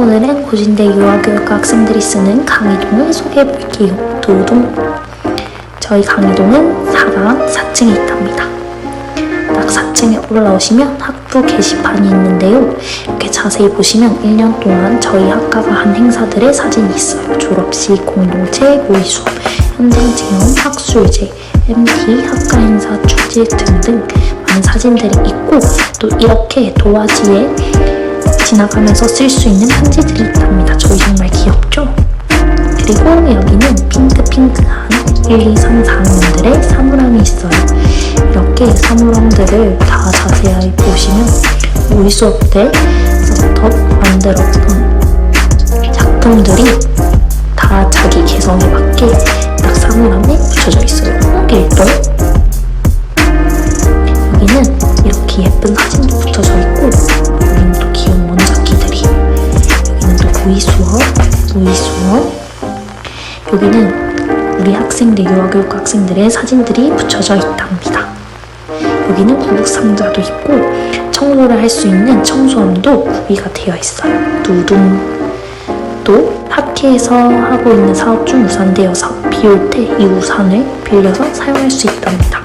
오늘은 고진대 유아교육과 학생들이 쓰는 강의동을 소개해 볼게요. 도동. 저희 강의동은 4강 4층에 있답니다. 딱 4층에 올라오시면 학부 게시판이 있는데요. 이렇게 자세히 보시면 1년 동안 저희 학과가 한 행사들의 사진이 있어요. 졸업식, 공동체, 모의 수업, 현장 체험, 학술제, MT, 학과 행사, 축제 등등 많은 사진들이 있고 또 이렇게 도화지에 지나가면서 쓸 수 있는 편지들이 있답니다. 저희 정말 귀엽죠? 그리고 여기는 핑크핑크한 1, 2, 3, 4학년들의 사물함이 있어요. 이렇게 사물함들을 다 자세히 보시면 우리 수업 때부터 만들었던 작품들이 다 자기 개성에 맞게 딱 사물함에 붙여져 있어요. 길도 여기는 이렇게 예쁜 사진도 붙여져 있고 보이 수업, 모의 수업 여기는 우리 학생들, 유아교육 학생들의 사진들이 붙여져 있답니다. 여기는 구북 상자도 있고 청소를 할 수 있는 청소함도 구비가 되어 있어요. 두둥. 또 학회에서 하고 있는 사업 중 우산 대여사 비올 때 이 우산을 빌려서 사용할 수 있답니다.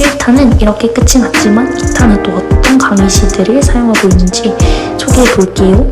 1탄은 이렇게 끝이 났지만 2탄은 또 어떤 강의 시들을 사용하고 있는지 소개해 볼게요.